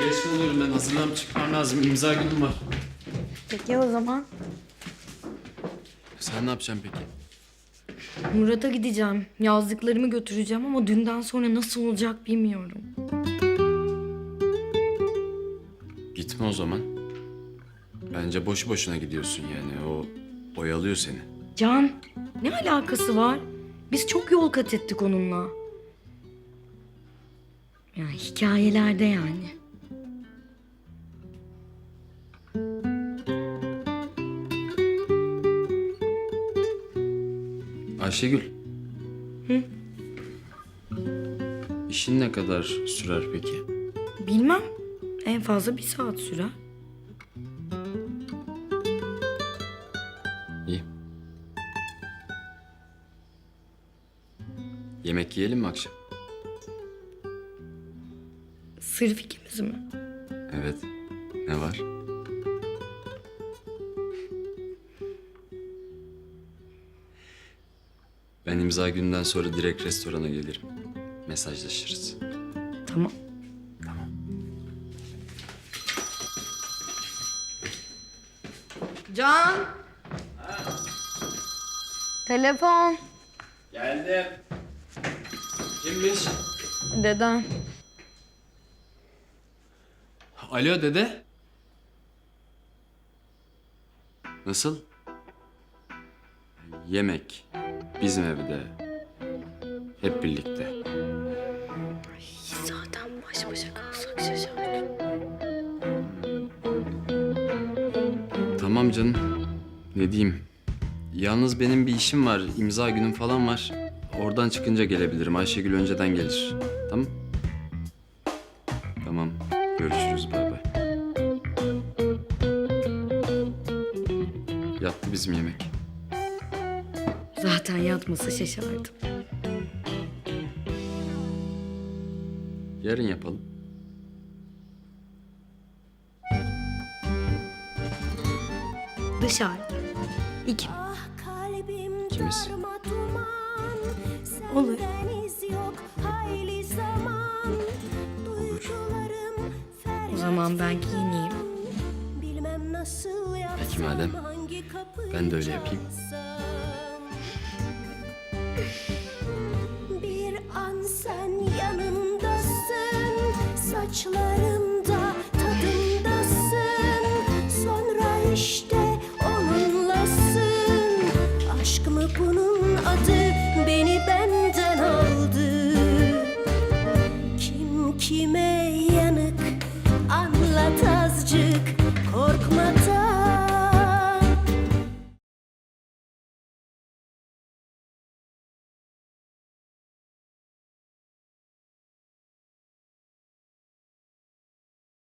Geç kalıyorum ben. Hazırlanıp çıkmam lazım. İmza günüm var. Peki o zaman Sen ne yapacaksın peki? Murat'a gideceğim. Yazdıklarımı götüreceğim ama dünden sonra nasıl olacak bilmiyorum. Gitme o zaman. Bence boşu boşuna gidiyorsun yani. O oyalıyor seni. Can, ne alakası var? Biz çok yol kat ettik onunla. Ya hikayelerde yani. Ayşegül. Hı? İşin ne kadar sürer peki? Bilmem. En fazla bir saat sürer. İyi. Yemek yiyelim mi akşam? Sırf ikimiz mi? Evet. Ne var? Ben imza günden sonra direkt restorana gelirim. Mesajlaşırız. Tamam. Tamam. Can. Telefon. Geldim. Kimmiş? Deden. Alo dede. Nasıl? Yemek. Bizim evde. Hep birlikte. Zaten baş başa kalsak şaşardım. Tamam canım. Ne diyeyim? Yalnız benim bir işim var. imza günüm falan var. Oradan çıkınca gelebilirim. Ayşegül önceden gelir. Tamam? Tamam. Görüşürüz. Bay bay. Yattı bizim yemek. Zaten yatmasa şaşardım. Yarın yapalım. Dışarıda. İki. Ah kalbim İkimiz. Olur. Senden iz yok hayli zaman Duygularım O zaman ben giyineyim. Bilmem nasıl yapsam Peki madem. Ben de öyle yapayım. Bir an sen yanımdasın Saçlarımda tadımdasın. Sonra işte onunlasın. Aşk mı bunun adı? Beni benden aldı. Kim kime